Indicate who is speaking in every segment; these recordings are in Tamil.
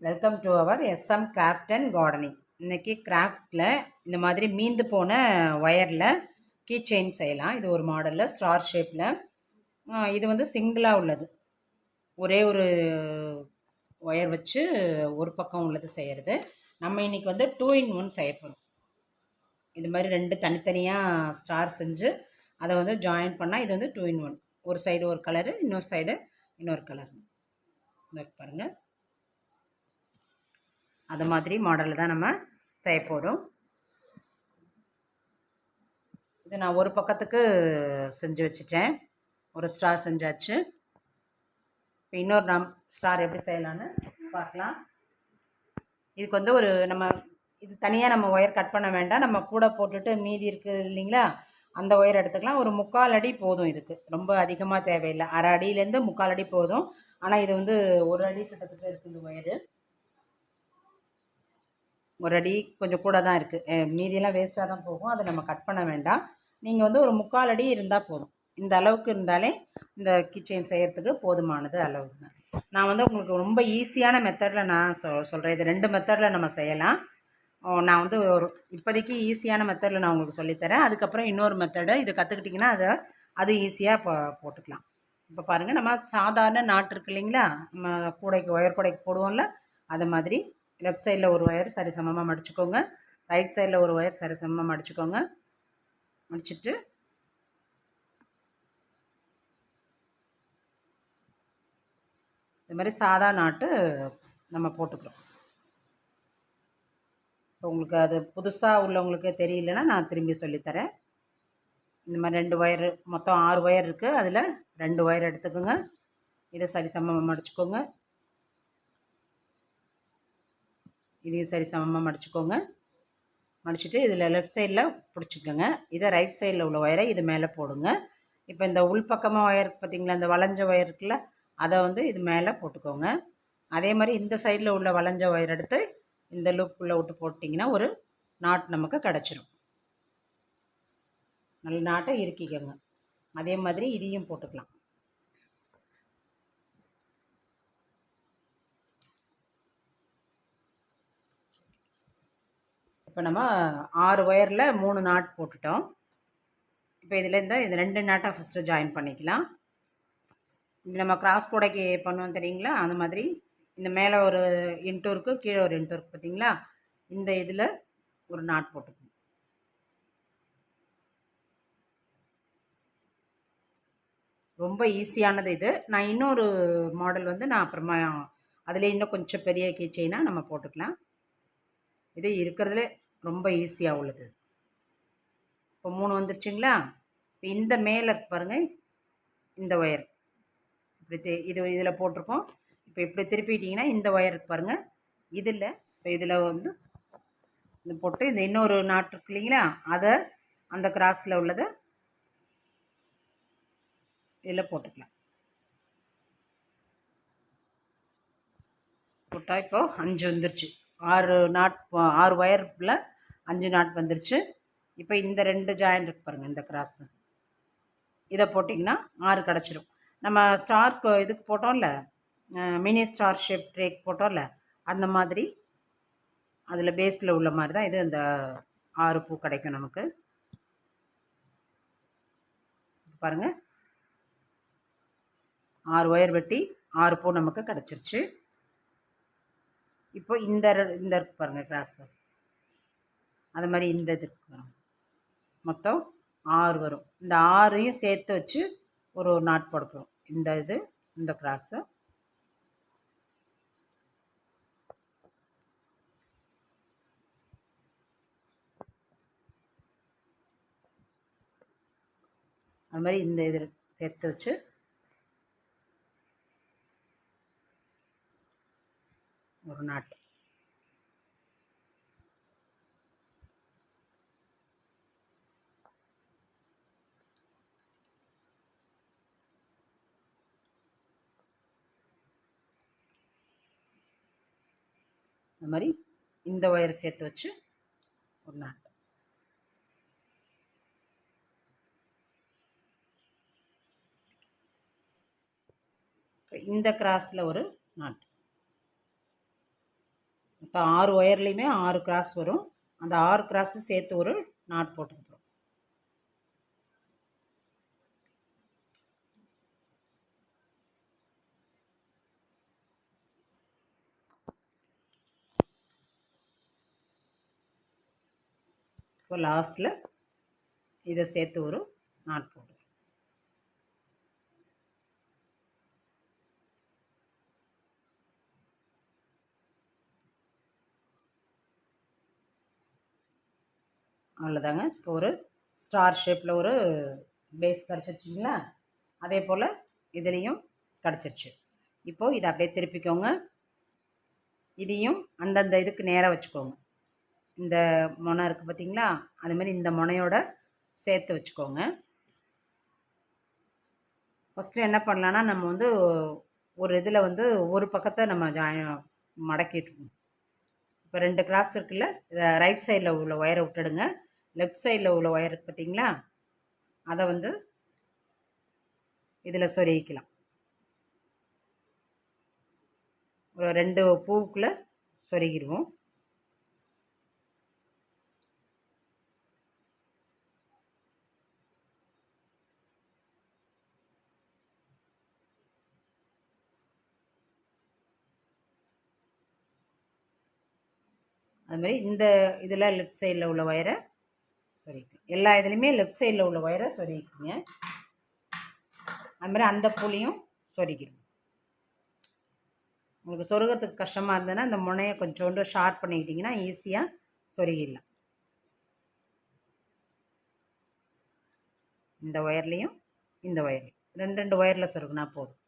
Speaker 1: Welcome to our SM craft and gardening இன்றைக்கி கிராஃப்டில் இந்த மாதிரி மீந்து போன ஒயரில் கீ செயின் செய்யலாம். இது ஒரு மாடலில் ஸ்டார் ஷேப்பில் இது வந்து சிங்கிளாக உள்ளது. ஒரே ஒரு ஒயர் வச்சு ஒரு பக்கம் உள்ளது செய்கிறது நம்ம இன்றைக்கி வந்து டூ இன் ஒன் செய்ய போகிறோம் இது மாதிரி ரெண்டு தனித்தனியாக ஸ்டார் செஞ்சு அதை வந்து ஜாயின் பண்ணால் இது வந்து டூ இன் ஒன் ஒரு சைடு ஒரு கலரு இன்னொரு சைடு இன்னொரு கலர் பாருங்கள் அது மாதிரி மாடலில் தான் நம்ம செய்ய போகிறோம் இது நான் ஒரு பக்கத்துக்கு செஞ்சு வச்சுட்டேன். ஒரு ஸ்டார் செஞ்சாச்சு. இப்போ இன்னொரு நாம் ஸ்டார் எப்படி செய்யலான்னு பார்க்கலாம். இதுக்கு வந்து ஒரு நம்ம இது தனியாக நம்ம ஒயர் கட் பண்ண வேண்டாம். நம்ம கூட போட்டுட்டு மீதி இருக்குது இல்லைங்களா? அந்த ஒயர் எடுத்துக்கலாம். ஒரு முக்கால் அடி போதும் இதுக்கு. ரொம்ப அதிகமாக தேவையில்லை. அரை அடியிலேருந்து முக்கால் அடி போதும். ஆனால் இது வந்து ஒரு அடி கிட்டத்தட்ட இருக்குது இந்த ஒயரு ஒரு அடி கொஞ்சம் கூட தான் இருக்குது மீதியெல்லாம் வேஸ்ட்டாக தான் போகும். அதை நம்ம கட் பண்ண வேண்டாம். நீங்கள் வந்து ஒரு முக்கால் அடி இருந்தால் போதும். இந்த அளவுக்கு இருந்தாலே இந்த கிச்சன் செய்கிறதுக்கு போதுமானது அளவுங்க நான் வந்து உங்களுக்கு ரொம்ப ஈஸியான மெத்தடில் நான் சொ சொல்கிறேன் இது ரெண்டு மெத்தடில் நம்ம செய்யலாம். நான் வந்து ஒரு இப்போதைக்கு ஈஸியான மெத்தடில் நான் உங்களுக்கு சொல்லித்தரேன். அதுக்கப்புறம் இன்னொரு மெத்தடு இது கற்றுக்கிட்டிங்கன்னா அதை அது ஈஸியாக இப்போ போட்டுக்கலாம். இப்போ பாருங்கள் நம்ம சாதாரண நாட்டு இருக்கு இல்லைங்களா? நம்ம கூடைக்கு ஒயர் கூடைக்கு போடுவோம்ல அது மாதிரி லெஃப்ட் சைடில் ஒரு ஒயர் சரி சமமாக மடிச்சுக்கோங்க. ரைட் சைடில் ஒரு ஒயர் சரி சமமாக மடிச்சுக்கோங்க. மடிச்சுட்டு இது மாதிரி சாதா நாட்டு நம்ம போட்டுக்கிறோம். இப்போ உங்களுக்கு அது புதுசாக உள்ளவங்களுக்கு தெரியலன்னா நான் திரும்பி சொல்லித்தரேன். இந்த மாதிரி ரெண்டு ஒயர் மொத்தம் ஆறு ஒயர் இருக்குது அதில் ரெண்டு ஒயர் எடுத்துக்கோங்க. இதை சரி சமமாக மடிச்சுக்கோங்க. இதையும் சரி சமமாக மடிச்சுக்கோங்க. மடிச்சுட்டு இதில் லெஃப்ட் சைடில் பிடிச்சிக்கோங்க. இதை ரைட் சைடில் உள்ள ஒயரை இது மேலே போடுங்க. இப்போ இந்த உள்பக்கமாக ஒயர் பார்த்திங்களா இந்த வளைஞ்ச ஒயர் இருக்குல்ல அதை வந்து இது மேலே போட்டுக்கோங்க. அதே மாதிரி இந்த சைடில் உள்ள வளைஞ்ச ஒயர் எடுத்து இந்த லூப்புக்குள்ளே விட்டு போட்டிங்கன்னா ஒரு நாட் நமக்கு கிடச்சிரும். நல்ல நாட்டை இறுக்கிக்கோங்க. அதே மாதிரி இதையும் போட்டுக்கலாம். இப்போ நம்ம ஆறு ஒயரில் மூணு நாட் போட்டுட்டோம். இப்போ இதில் இந்த இது ரெண்டு நாட்டை ஃபஸ்ட்டு ஜாயின் பண்ணிக்கலாம். இது நம்ம கிராஸ் கூடைக்கு பண்ணுவோம் தெரியுங்களா? அந்த மாதிரி. இந்த மேலே ஒரு இன்ட்டு இருக்குது கீழே ஒரு இன்ட்டு இருக்குது பார்த்தீங்களா இந்த இதில் ஒரு நாட் போட்டுக்கணும். ரொம்ப ஈஸியானது இது. நான் இன்னொரு மாடல் வந்து நான் அப்புறமா அதில் இன்னும் கொஞ்சம் பெரிய கீச்சைனா நம்ம போட்டுக்கலாம். இது இருக்கிறதுலே ரொம்ப ஈஸியாக உள்ளது. இப்போ மூணு வந்துருச்சுங்களா? இப்போ இந்த மேலே பாருங்கள் இந்த ஒயர் இப்படி இது இதில் போட்டிருக்கோம். இப்போ இப்படி திருப்பிட்டிங்கன்னா இந்த ஒயர் பாருங்கள் இதில் இப்போ இதில் வந்து இந்த போட்டு இந்த இன்னொரு நாட்டு இருக்கு இல்லைங்களா? அதை அந்த கிராஸில் உள்ளதை இதில் போட்டுக்கலாம். போட்டால் இப்போது அஞ்சு வந்துருச்சு. ஆறு நாட் ஆறு ஒயரில் அஞ்சு நாட் வந்துருச்சு. இப்போ இந்த ரெண்டு ஜாயின் இருக்கு பாருங்கள் இந்த கிராஸ் இதை போட்டிங்கன்னா ஆறு கிடச்சிரும். நம்ம ஸ்டார் இதுக்கு போட்டோம்ல மினி ஸ்டார் ஷேப் ட்ரேக் போட்டோம்ல அந்த மாதிரி அதில் பேஸில் உள்ள மாதிரி தான் இது இந்த ஆறு பூ கிடைக்கும் நமக்கு. பாருங்கள் ஆறு ஒயர் வெட்டி ஆறு பூ நமக்கு கிடச்சிருச்சு. இப்போ இந்த இந்த இருக்கு பாருங்கள் கிராஸு அது மாதிரி இந்த இது வரும் மொத்தம் ஆறு வரும். இந்த ஆறையும் சேர்த்து வச்சு ஒரு ஒரு நாட் போட போகிறோம் இந்த இது இந்த கிராஸு அது மாதிரி இந்த இது சேர்த்து வச்சு ஒரு நாட்டு. இந்த மாதிரி இந்த ஒயர் சேர்த்து வச்சு ஒரு நாட்டு. இந்த கிராஸில் ஒரு நாட்டு. இப்போ ஆறு ஒயர்லேயுமே ஆறு கிராஸ் வரும். அந்த ஆறு கிராஸு சேர்த்து ஒரு நாட் போட்டுக்கிறோம் இப்போ லாஸ்ட்டில் இதை சேர்த்து ஒரு நாட் போடுறோம். அவ்வளோதாங்க இப்போ ஒரு ஸ்டார் ஷேப்பில் ஒரு பேஸ் கிடச்சிருச்சிங்களா அதே போல் இதுலேயும் கிடச்சிருச்சு. இப்போது இதை அப்படியே திருப்பிக்கோங்க. இதையும் அந்தந்த இதுக்கு நேராக வச்சுக்கோங்க. இந்த முனை இருக்குது பார்த்தீங்களா அதுமாரி இந்த முனையோட சேர்த்து வச்சுக்கோங்க. ஃபஸ்ட்டு என்ன பண்ணலான்னா நம்ம வந்து ஒரு இதில் வந்து ஒரு பக்கத்தை நம்ம ஜாய் மடக்கிட்டுருக்கோம் இப்போ ரெண்டு கிராஸ் இருக்குல்ல இதை ரைட் சைடில் உள்ள ஒயரை விட்டுடுங்க. லெஃப்ட் சைடில் உள்ள ஒயர் இருக்குது பார்த்தீங்களா? அதை வந்து இதில் சொருகிக்கலாம். ஒரு ரெண்டு பூவுக்குள்ளே சொருகிடுவோம். அதுமாதிரி இந்த இதில் லெஃப்ட் சைடில் உள்ள ஒயரை சொருகிக்கலாம் எல்லா இதுலேயுமே லெஃப்ட் சைடில் உள்ள ஒயரை சொருகிக்குங்க. அதுமாதிரி அந்த புளியும் சொருகிடும் உங்களுக்கு சொருகிறதுக்கு கஷ்டமாக இருந்ததுன்னா இந்த முனையை கொஞ்சோண்டு ஷார்ப் பண்ணிக்கிட்டிங்கன்னா ஈஸியாக சொருகிடலாம். இந்த ஒயர்லேயும் இந்த ஒயர்லையும் ரெண்டு ரெண்டு ஒயரில் சொருகுனா போதும்.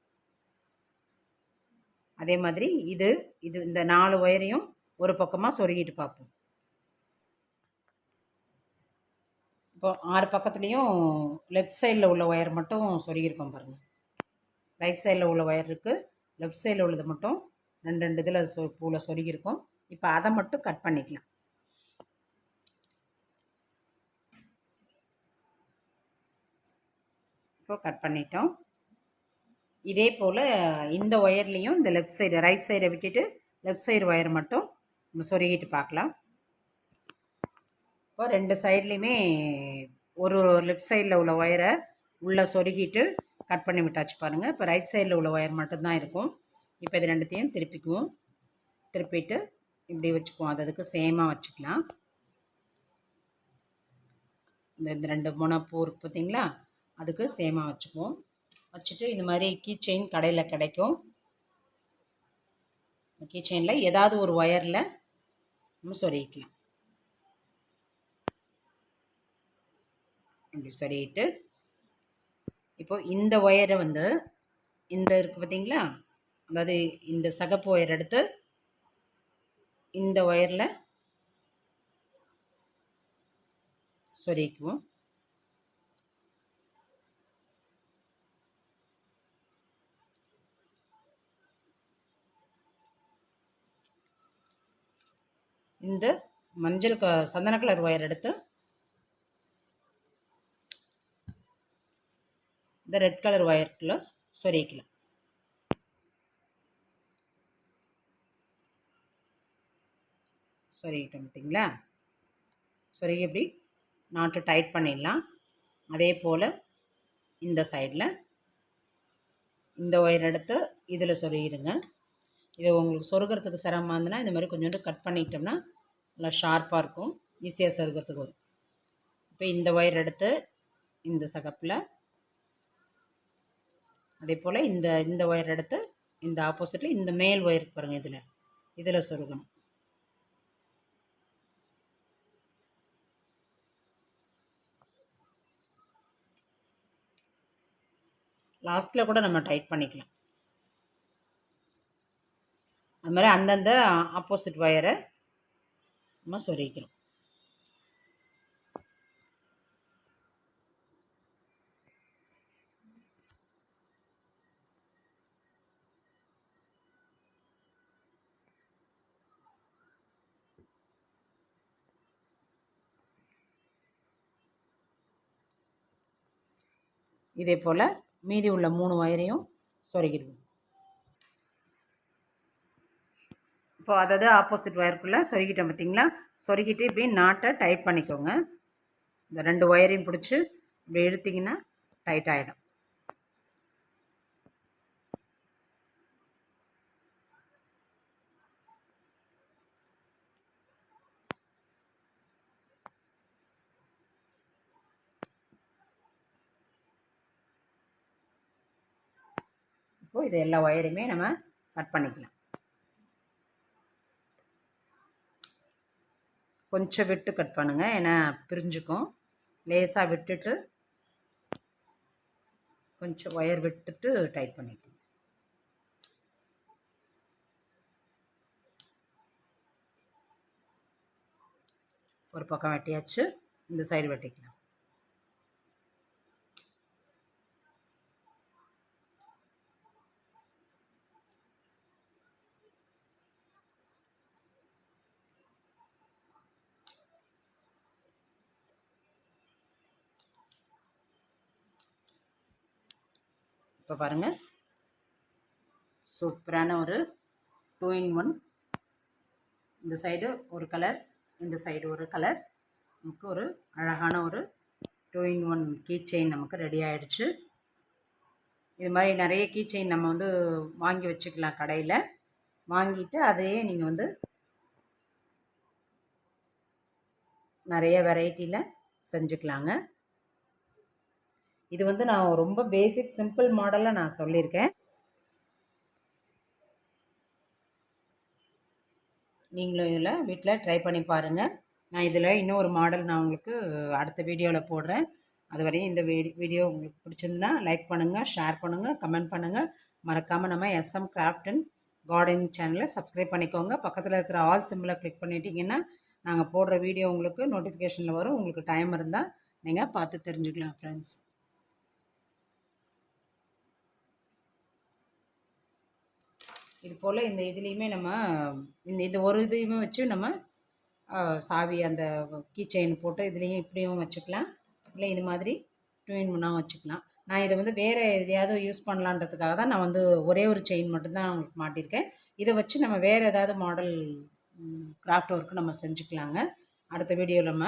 Speaker 1: அதே மாதிரி இது இது இந்த நாலு ஒயரையும் ஒரு பக்கமாக சொருகிட்டு பார்ப்போம். இப்போ ஆறு பக்கத்துலேயும் லெஃப்ட் சைடில் உள்ள ஒயர் மட்டும் சொருகியிருக்கோம் பாருங்கள் ரைட் சைடில் உள்ள ஒயர் இருக்குது லெஃப்ட் சைடில் உள்ளது மட்டும் ரெண்டு ரெண்டு இதில் சொ பூவில் சொருகியிருக்கோம். இப்போ அதை மட்டும் கட் பண்ணிக்கலாம். இப்போ கட் பண்ணிட்டோம். இதே போல் இந்த ஒயர்லேயும் இந்த லெஃப்ட் சைடு ரைட் சைடை விட்டுட்டு லெஃப்ட் சைடு ஒயர் மட்டும் நம்ம சொருகிட்டு பார்க்கலாம். இப்போ ரெண்டு சைட்லேயுமே ஒரு லெஃப்ட் சைடில் உள்ள ஒயரை உள்ளே சொருகிட்டு கட் பண்ணி விட்டாச்சு பாருங்கள் இப்போ ரைட் சைடில் உள்ள ஒயர் மட்டும்தான் இருக்கும். இப்போ இது ரெண்டுத்தையும் திருப்பிக்குவோம். திருப்பிட்டு இப்படி வச்சுக்குவோம். அது அதுக்கு சேமாக வச்சுக்கலாம். இந்த இந்த ரெண்டு முனைப்பூ இருக்குது பார்த்தீங்களா அதுக்கு சேமாக வச்சுக்குவோம். வச்சுட்டு இந்த மாதிரி கீ செயின் கடையில் கிடைக்கும். கீ செயினில் ஏதாவது ஒரு ஒயரில் நம்ம சொருகிக்கலாம். இப்படி சொருகிட்டு இப்போது இந்த ஒயரை வந்து இந்த இருக்குது பார்த்தீங்களா? அதாவது இந்த சகப்பு ஒயர் எடுத்து இந்த ஒயரில் சொருகிக்குவோம் இந்த மஞ்சள் க சந்தன கலர் ஒயர் எடுத்து இந்த ரெட் கலர் ஒயருக்குள்ள சொருகிக்கலாம் சொருகிட்டோம் பார்த்தீங்களா சொருகி எப்படி? நாட்டு டைட் பண்ணிடலாம். அதே போல் இந்த சைடில் இந்த ஒயர் எடுத்து இதில் சொருகிடுங்க. இது உங்களுக்கு சொருகிறதுக்கு சிரமமாக இருந்ததுன்னா இந்த மாதிரி கொஞ்சோண்டு கட் பண்ணிட்டோம்னா நல்லா ஷார்ப்பாக இருக்கும். ஈஸியாக சொருகிறதுக்கு வரும். இப்போ இந்த ஒயர் எடுத்து இந்த சகப்பில் அதே போல் இந்த இந்த ஒயர் எடுத்து இந்த ஆப்போசிட்டில் இந்த மேல் ஒயர் பாருங்கள் இதில். இதில் சொருகணும். லாஸ்ட்டில் கூட நம்ம டைட் பண்ணிக்கலாம். அது மாதிரி அந்தந்த ஆப்போசிட் ஒயரை நம்ம சொருகிக்கிறோம். இதே போல் மீதி உள்ள மூணு ஒயரையும் சொருகிடுவோம். இப்போ அதாவது ஆப்போசிட் ஒயருக்குள்ளே சொருகிட்டேன் பார்த்தீங்களா? சொருகிட்டு இப்படி நாட்டை டைட் பண்ணிக்கோங்க. இந்த ரெண்டு ஒயரையும் பிடிச்சி இப்படி இழுத்திங்கன்னா டைட் ஆகிடும் இப்போது இது எல்லா ஒயரையுமே நம்ம கட் பண்ணிக்கலாம். கொஞ்சம் விட்டு கட் பண்ணுங்கள் ஏன்னா பிரிஞ்சுக்கும். லேசாக விட்டுட்டு கொஞ்சம் ஒயர் விட்டுட்டு டைட் பண்ணிக்கலாம். ஒரு பக்கம் வெட்டியாச்சு இந்த சைடு வெட்டிக்கலாம். இப்போ பாருங்கள் சூப்பரான ஒரு டூ இன் ஒன் இந்த சைடு ஒரு கலர் இந்த சைடு ஒரு கலர் நமக்கு ஒரு அழகான ஒரு two in one key chain நமக்கு ரெடி ஆகிடுச்சு இது மாதிரி நிறைய கீ செயின் நம்ம வந்து வாங்கி வச்சுக்கலாம் கடையில். வாங்கிட்டு அதையே நீங்கள் வந்து நிறைய வெரைட்டியில் செஞ்சுக்கலாங்க. இது வந்து நான் ரொம்ப பேசிக் சிம்பிள் மாடலில் நான் சொல்லியிருக்கேன். நீங்களும் இதில் வீட்டில் ட்ரை பண்ணி பாருங்கள் நான் இதில் இன்னொரு மாடல் நான் உங்களுக்கு அடுத்த வீடியோவில் போடுறேன். அது வரையும் இந்த வீடியோ உங்களுக்கு பிடிச்சிருந்தா லைக் பண்ணுங்கள் ஷேர் பண்ணுங்கள் கமெண்ட் பண்ணுங்கள் மறக்காமல் நம்ம எஸ்எம் கிராஃப்ட் அண்ட் கார்டனிங் சேனலை சப்ஸ்கிரைப் பண்ணிக்கோங்க. பக்கத்தில் இருக்கிற ஆல் சிம்பிளை கிளிக் பண்ணிட்டீங்கன்னா நாங்கள் போடுற வீடியோ உங்களுக்கு நோட்டிஃபிகேஷனில் வரும். உங்களுக்கு டைம் இருந்தால் நீங்கள் பார்த்து தெரிஞ்சுக்கலாம் ஃப்ரெண்ட்ஸ் இது போல் இந்த இதுலேயுமே நம்ம இந்த இது ஒரு இதையுமே வச்சு நம்ம சாவி அந்த கீ செயின் போட்டு இதுலேயும் இப்படியும் வச்சுக்கலாம். இல்லை இது மாதிரி ட்வின் வச்சுக்கலாம். நான் இதை வந்து வேறு எதையாவது யூஸ் பண்ணலான்றதுக்காக தான் நான் வந்து ஒரே ஒரு செயின் மட்டும்தான் உங்களுக்கு மாட்டியிருக்கேன். இதை வச்சு நம்ம வேறு ஏதாவது மாடல் கிராஃப்ட் ஒர்க்கு நம்ம செஞ்சுக்கலாங்க. அடுத்த வீடியோவில் நம்ம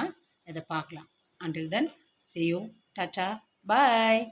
Speaker 1: இதை பார்க்கலாம். Until then see you tata bye